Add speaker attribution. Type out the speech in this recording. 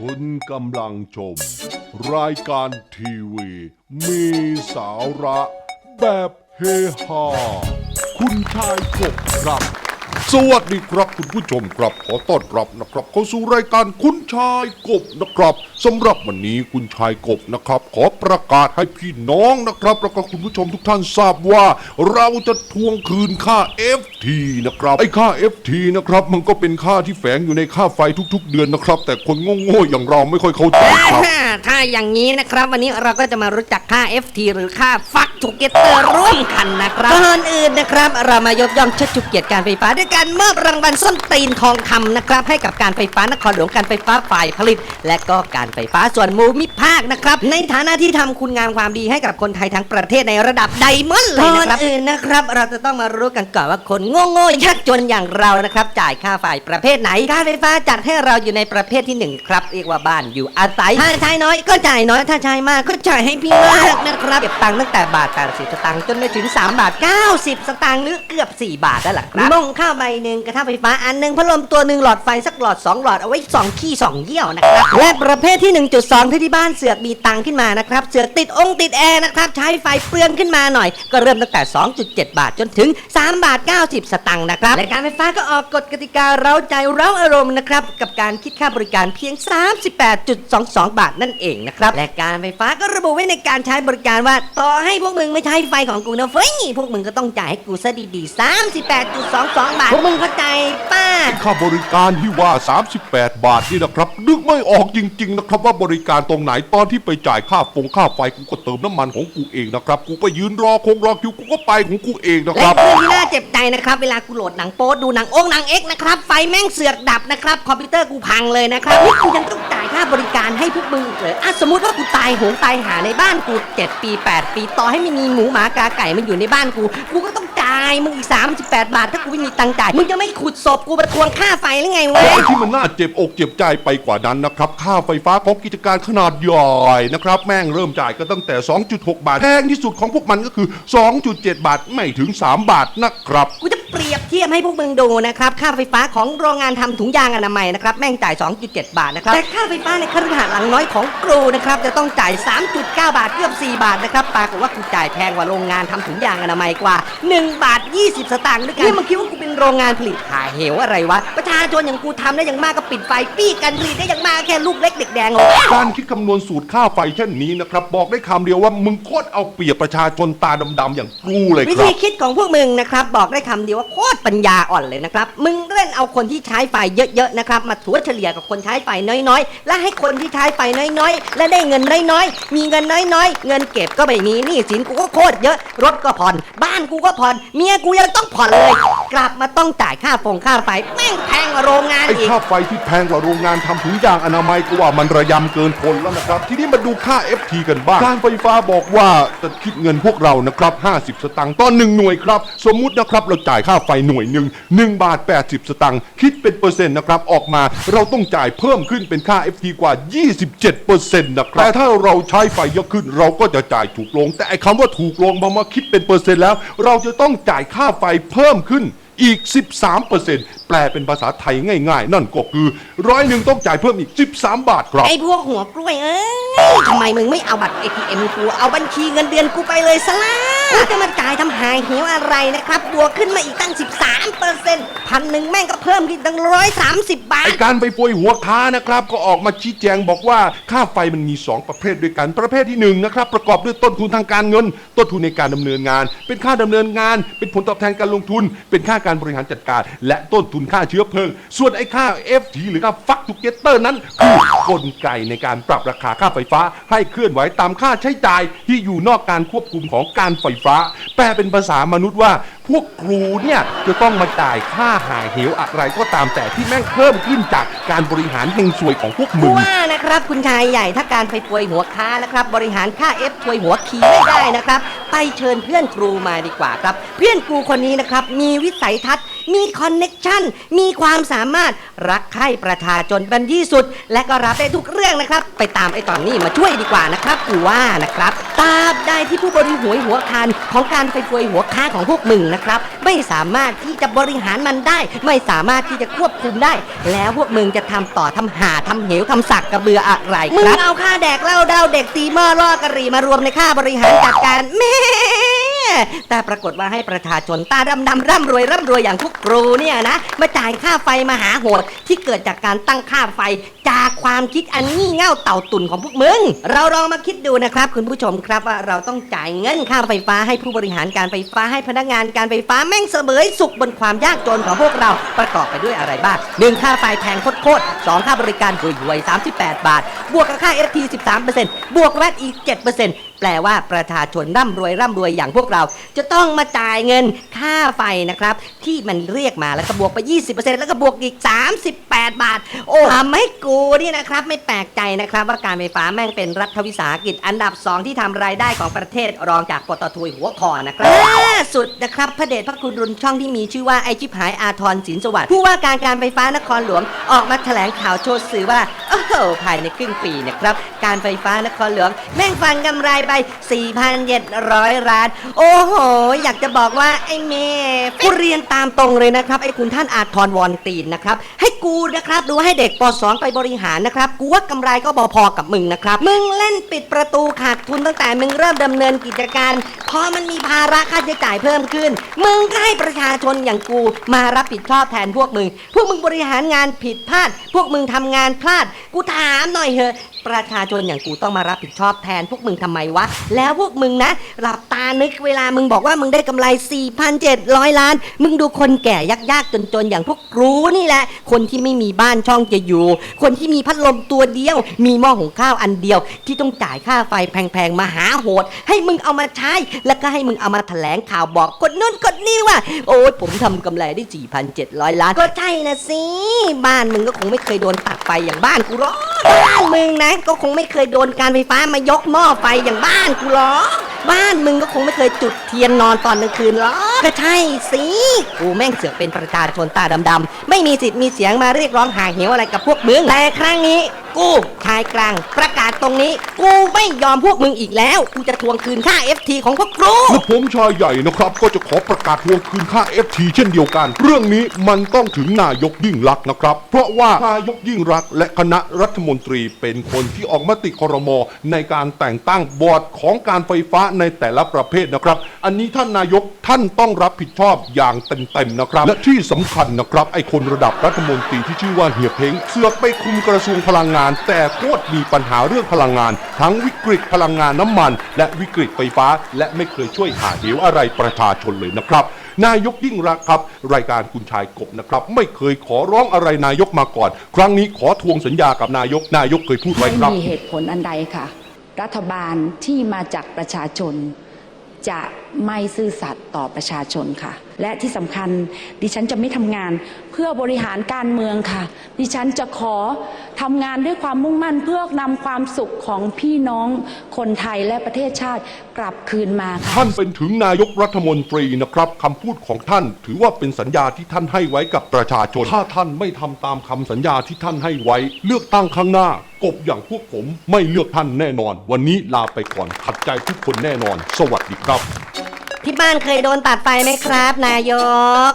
Speaker 1: คุณกำลังชม รายการทีวี มีสาระ แบบเฮฮาคุณชายกบครับ สวัสดีครับคุณผู้ชมครับขอต้อนรับนะครับเข้าสู่รายการคุณชายกบนะครับสำหรับวันนี้คุณชายกบนะครับ ขอประกาศให้พี่น้องนะครับแล้วก็คุณผู้ชมทุกท่านทราบว่า เราจะทวงคืนค่า FT นะครับไอ้ค่า FT นะครับมันก็เป็นค่าที่แฝงอยู่ในค่าไฟทุก ๆ เดือนนะครับ แต่คนโง่ๆอย่างเราไม่ค่อยเข้าใจครับ
Speaker 2: อ่าถ้าอย่างนี้นะครับ วันนี้เราก็จะมารู้จักค่า FT หรือค่าฟักถูกเกตเตอร์ร่วมกันนะครับก่อนอื่นนะครับ เรามายกย่องเชิดชูเกียรติการไฟฟ้าด้วยการมอบรางวัลส้นตีนทองคำนะครับ ให้กับการไฟฟ้านครหลวงการไฟฟ้าฝ่ายผลิต และก็การไฟฟ้าส่วนภูมิภาคนะครับ ในฐานะที่ทำคุณงามความดีให้กับคนไทยทั้งประเทศในระดับไดมอนด์เลยนะครับอื่นนะครับ เราจะต้องมารู้กันก่อนว่าคนโง่ๆยากจนอย่างเรานะครับจ่ายค่าไฟประเภทไหนการไฟฟ้าจัดให้เราอยู่ในประเภทที่หนึ่งครับเรียกว่าบ้านอยู่อาศัยถ้าใช้น้อยก็จ่ายน้อยถ้าใช้มากก็จ่ายให้พี่มากนะครับเก็บตังค์ตั้งแต่บาท80สตางค์จนไปถึง3บาท90 สตางค์หรือเกือบ 4 บาทแล้วล่ะครับมงข้าวใบหนึ่งกระทะไฟฟ้าอันหนึ่งพัดลมตัวหนึ่งหลอดไฟสักหลอด 2 หลอดเอาไว้สองขี้สองเยี่ยวนะครับและประเภทที่ 1.2 ที่ที่บ้านเสือกมีตังขึ้นมานะครับเสือกติดองค์ติดแอร์นะครับใช้ไฟเปลืองขึ้นมาหน่อย ก็เริ่มตั้งแต่ 2.7 บาทจนถึง 3 บาท 90 สตางค์นะครับและการไฟฟ้าก็ออกกฎกติกาเร้าใจเร้าอารมณ์นะครับกับการคิดค่าบริการเพียง 38.22 บาทนั่นเองนะครับและการไฟฟ้าก็ระบุไว้ในการใช้บริการว่าต่อให้พวกมึงไม่ใช้ไฟของกูนะเฟ้ยพวกมึงก็ต้องจ่ายให้กูซะดีๆ38.22 บาทวกมึงเข้าใจป้า
Speaker 1: ค่าบริการที่ว่า 38 บาทนี่นะครับ นึกไม่ออกจริง ๆ นะครับ ว่าบริการตรงไหนตอนที่ไปจ่ายค่าฟงค่าไฟกูก็เติมน้ำมันของกูเองนะครับ กูก็ยืนรอคงรอคิวกูก็ไปของกูเองนะค
Speaker 2: และ
Speaker 1: รับ
Speaker 2: เรื่องที่น่าเจ็บใจนะครับ เวลากูโหลดหนังโป๊ดูหนังโองหนังเอ็กนะครับ ไฟแม่งเสือกดับนะครับ คอมพิวเตอร์กูพังเลยนะครับนี่กูยังต้องจ่ายค่าบริการให้พวกมึงอีกเหรออะสมมติว่ากูตายโหงตายหาในบ้านกู 7 ปี 8 ปี ต่อให้ไม่มีหมูหมากาไก่มันอยู่ในบ้านกู กูก็ต้องจ่ายมึงอีก 38 บาท ถ้ากูไม่มีตังค์จ่ายมึงจะไม่ขุดศพกูมาทวงค่าไฟหรือไงวะ
Speaker 1: และที่มันน่าเจ็บอกเจ็บใจไปกว่านั้นนะครับ ค่าไฟฟ้าของกิจการขนาดใหญ่นะครับ แม่งเริ่มจ่ายกันตั้งแต่ 2.6 บาท แพงที่สุดของพวกมันก็คือ 2.7 บาท ไม่ถึง 3 บาทนะครับ
Speaker 2: กูจะเปรียบเทียบให้พวกมึงดูนะครับ ค่าไฟฟ้าของโรงงานทำถุงยางอนามัยนะครับ แม่งจ่าย 2.7 บาทนะครับ แต่ค่าไฟฟ้าในคฤหาสน์หลังน้อยของครูนะครับ จะต้องจ่าย 3.9 บาทเกือบ 4 บาทนะครับปรากฏว่ากูจ่ายแพงกว่าโรงงานทำถุงยางอนามัยกว่า 1 บาท 20 สตางค์ด้วยกันนี่มึงคิดว่ากูเป็นโรงงานผลิตหาเหวอะไรวะ ประชาชนอย่างกูทำได้อย่างมากก็ปิดไฟ ปี้กันผลิตได้อย่างมากแค่ลูกเล็กเด็กแดงโอ้
Speaker 1: การคิดคำนวณสูตรค่าไฟเช่นนี้นะครับ บอกได้คำเดียวว่ามึงโคตรเอาเปรียบประชาชนตาดำๆอย่างกูเลย
Speaker 2: วิ
Speaker 1: ครั
Speaker 2: ธี
Speaker 1: บ
Speaker 2: คิดของพวกมึงนะครับ บอกได้คำเดียวว่าโคตรปัญญาอ่อนเลยนะครับ มึงเล่นเอาคนที่ใช้ไฟเยอะๆนะครับ มาถัวเฉลี่ยกับคนใช้ไฟน้อยๆ และให้คนที่ใช้ไฟน้อยๆ และได้เงินน้อยๆ มีเงินน้อยๆ เงินเก็บก็ไม่มีหนี้สินกูก็โคตรเยอะ รถก็ผ่อน บ้านกูก็ผ่อน เมียกูยังต้องผ่อนเลย กลับมาต้ององจ่ายค่าฟงค่าไฟแม่งแพงกว่าโรงงาน
Speaker 1: ไอ้
Speaker 2: อีก
Speaker 1: ค่าไฟที่แพงกว่าโรงงานทำถุงยางอนามัยก็ว่ามันระยำเกินคนแล้วนะครับ ทีนี้มาดูค่า FT กันบ้าง การไฟฟ้าบอกว่าจะคิดเงินพวกเรานะครับ 50 สตางค์ต่อหนึ่งหน่วยครับ สมมุตินะครับเราจ่ายค่าไฟหน่วยหนึ่ง1 บาท 80 สตางค์คิดเป็นเปอร์เซ็นต์นะครับ ออกมาเราต้องจ่ายเพิ่มขึ้นเป็นค่า FT กว่า 27เปอร์เซ็นต์นะครับแต่ถ้าเราใช้ไฟเยอะขึ้น เราก็จะจ่ายถูกลง แต่ไอ้คำว่าถูกลงพอมาคิดเป็นเปอร์เซ็นต์แล้ว เราจะต้องจ่ายค่าไฟเพิ่มขึ้น อีก 13%แปลเป็นภาษาไทยง่าย ๆ นั่นก็คือร้อยหนึ่งต้องจ่ายเพิ่มอีก 13 บาทครับ
Speaker 2: ไอ้พวกหัวกล้วยเอ้ยทำไมมึงไม่เอาบัตร ATM กูเอาบัญชีเงินเดือนกูไปเลยซะละ กูจะมาจ่ายทำหายเหวอะไรนะครับ บวกขึ้นมาอีกตั้ง 13เปอร์เซ็นต์พันหนึ่งแม่งก็เพิ่มขึ้นตั้งร้อยสามสิบบา
Speaker 1: ไอ
Speaker 2: ท
Speaker 1: การไปปวยหัวค้านะครับ ก็ออกมาชี้แจงบอกว่าค่าไฟมันมี 2 ประเภทด้วยกัน ประเภทที่1นะครับประกอบด้วยต้นทุนทางการเงิน ต้นทุนในการดำเนินงาน เป็นค่าดำเนินงาน เป็นผลตอบแทนการลงทุน เป็นค่าการบริหารจัดการ และต้นทุนค่าเชื้อเพลิง ส่วนไอ้ค่า FT หรือค่าฟักทูเกเตอร์นั้นคือกลไกในการปรับราคาค่าไฟฟ้า ให้เคลื่อนไหวตามค่าใช้จ่ายที่อยู่นอกการควบคุมของการไฟฟ้า แปลเป็นภาษามนุษย์ว่า พวกครูเนี่ยจะต้องมาจ่ายค่าหาเหวอะไรก็ตามแต่ที่แม่งเพิ่มขึ้นจากการบริหารเฮงซวยของพวกมึง
Speaker 2: ว่านะครับคุณชายใหญ่ถ้าการไปปวยหัวค้านะครับ บริหารค่าเอฟปวยหัวขีไม่ได้นะครับ ไปเชิญเพื่อนครูมาดีกว่าครับ เพื่อนครูคนนี้นะครับมีวิสัยทัศน์ มีคอนเน็กชันมีความสามารถรักใคร่ประชาชนเป็นที่สุด และก็รับได้ทุกเรื่องนะครับ ไปตามไอ้ตอนนี้มาช่วยดีกว่านะครับกูว่านะครับตราบใดที่ผู้บริหวยหัวคานของการไฟฟวยหัวค้าของพวกมึงนะครับ ไม่สามารถที่จะบริหารมันได้ ไม่สามารถที่จะควบคุมได้ แล้วพวกมึงจะทำต่อทำหาทำเหวทำสักกระเบืออะไรครับมึงเอาค่าแดกเหล้าดาวเด็กตีหม้อล่อกะหรี่มารวมในค่าบริหารจัดการแม่ แต่ปรากฏว่าให้ประชาชนตาดำดำๆร่ำรวยร่ำรวยอย่างพวกครูเนี่ยนะมาจ่ายค่าไฟมหาโหดที่เกิดจากการตั้งค่าไฟจากความคิดอันงี่เง่าเต่าตุ่นของพวกมึง เราลองมาคิดดูนะครับ คุณผู้ชมครับว่าเราต้องจ่ายเงินค่าไฟฟ้าให้ผู้บริหารการไฟฟ้าให้พนักงานการไฟฟ้าแม่งเสมยสุขบนความยากจนของพวกเราประกอบไปด้วยอะไรบ้างหนึ่งค่าไฟแพงโคตรสองค่าบริการห่วยๆ38 บาท บวกกับค่า FT 13%บวกแวตอีก 7% แปลว่าประชาชนร่ำรวยร่ำรวยอย่างพวกเรา จะต้องมาจ่ายเงินค่าไฟนะครับ ที่มันเรียกมาแล้วก็บวกไป 20%แล้วก็บวกอีก 38 บาท โอ้ทำให้กูนี่นะครับ ไม่แปลกใจนะครับว่าการไฟฟ้าแม่งเป็นรัฐวิสาหกิจอันดับ 2 ที่ทำรายได้ของประเทศรองจากปตทหัวคอนะครับล่าสุดนะครับพระเดชพระคุณรุนช่องที่มีชื่อว่าไอชิบหายอาทรสินสวัสดิ์ผู้ว่าการการไฟฟ้านครหลวงออกมาแถลงข่าวโชว์สื่อว่าโอ้โหภายในครึ่งปีนะครับการไฟฟ้านครหลวงแม่งฟันกำไรไป4,700ล้าน โอ้โห อยากจะบอกว่าไอ้เมย์กูเรียนตามตรงเลยนะครับ ไอ้คุณท่านอาทรวอนตีนนะครับ ให้กูนะครับดูให้เด็กป .2 ไปบริหารนะครับ กูว่ากำไรก็บอพอกับมึงนะครับ มึงเล่นปิดประตูขาดทุนตั้งแต่มึงเริ่มดำเนินกิจการ พอมันมีภาระค่าใช้จ่ายเพิ่มขึ้น มึงก็ให้ประชาชนอย่างกูมารับผิดชอบแทนพวกมึง พวกมึงบริหารงานผิดพลาด พวกมึงทำงานพลาด กูถามหน่อยเถอะ ประชาชนอย่างกูต้องมารับผิดชอบแทนพวกมึงทำไมวะ แล้วพวกมึงนะ หลับตานึกเวลามึงบอกว่ามึงได้กำไร 4,700 ล้าน มึงดูคนแก่ยากๆจนๆ อย่างพวกกูนี่แหละ คนที่ไม่มีบ้านช่องจะอยู่ คนที่มีพัดลมตัวเดียว มีหม้อหุงข้าวอันเดียว ที่ต้องจ่ายค่าไฟแพงๆ มาหาโหด ให้มึงเอามาใช้ แล้วก็ให้มึงเอามาแถลงข่าวบอกคนนู้นคนนี้ว่า โอ้ยผมทำกำไรได้ 4,700 ล้าน ก็ใช่นะสิ บ้านมึงก็คงไม่เคยโดนตัดไฟอย่างบ้านกูหรอกบ้านมึงนะก็คงไม่เคยโดนการไฟฟ้ามายกหม้อไฟอย่างบ้านกูหรอกบ้านมึงก็คงไม่เคยจุดเทียนนอนตอนกลางคืนหรอกก็ใช่สิ กูแม่งเสือกเป็นประชาชนตาดำๆ ไม่มีสิทธิ์มีเสียงมาเรียกร้องหาเหวอะไรกับพวกมึง แต่ครั้งนี้ กูชายกลาง ประกาศตรงนี้ กูไม่ยอมพวกมึงอีกแล้ว กูจะทวงคืนค่า FT ของพวกกู
Speaker 1: และผมชายใหญ่นะครับ ก็จะขอประกาศทวงคืนค่า FT เช่นเดียวกัน เรื่องนี้มันต้องถึงนายกยิ่งรักษณ์นะครับ เพราะว่านายกยิ่งรักษณ์และคณะรัฐมนตรีเป็นคนที่ออกมติครมในการแต่งตั้งบอร์ดของการไฟฟ้าในแต่ละประเภทนะครับ อันนี้ท่านนายกท่านต้องรับผิดชอบอย่างเต็มๆนะครับ และที่สำคัญนะครับไอคนระดับรัฐมนตรีที่ชื่อว่าเฮียเพ้งเสือกไปคุมกระทรวงพลังงาน แต่โคตรมีปัญหาเรื่องพลังงาน ทั้งวิกฤตพลังงานน้ำมัน และวิกฤตไฟฟ้า และไม่เคยช่วยหาเหวอะไรประชาชนเลยนะครับนายกยิ่งรักครับ รายการคุณชายกบนะครับ ไม่เคยขอร้องอะไรนายกมาก่อน ครั้งนี้ขอทวงสัญญากับนายกนายกเคยพูดไว้ครับ
Speaker 3: มีเหตุผลอันใดค่ะ รัฐบาลที่มาจากประชาชนจะ ไม่ซื่อสัตย์ต่อประชาชนค่ะ และที่สำคัญดิฉันจะไม่ทำงานเพื่อบริหารการเมืองค่ะ ดิฉันจะขอทำงานด้วยความมุ่งมั่นเพื่อนำความสุขของพี่น้องคนไทยและประเทศชาติกลับคืนมาค่ะ
Speaker 1: ท่านเป็นถึงนายกรัฐมนตรีนะครับคำพูดของท่าน ถือว่าเป็นสัญญาที่ท่านให้ไว้กับประชาชน ถ้าท่านไม่ทำตามคำสัญญาที่ท่านให้ไว้ เลือกตั้งข้างหน้ากบอย่างพวกผมไม่เลือกท่านแน่นอน วันนี้ลาไปก่อนขัดใจทุกคนแน่นอน สวัสดีครับ
Speaker 2: ที่บ้านเคยโดนตัดไฟไหมครับ นายก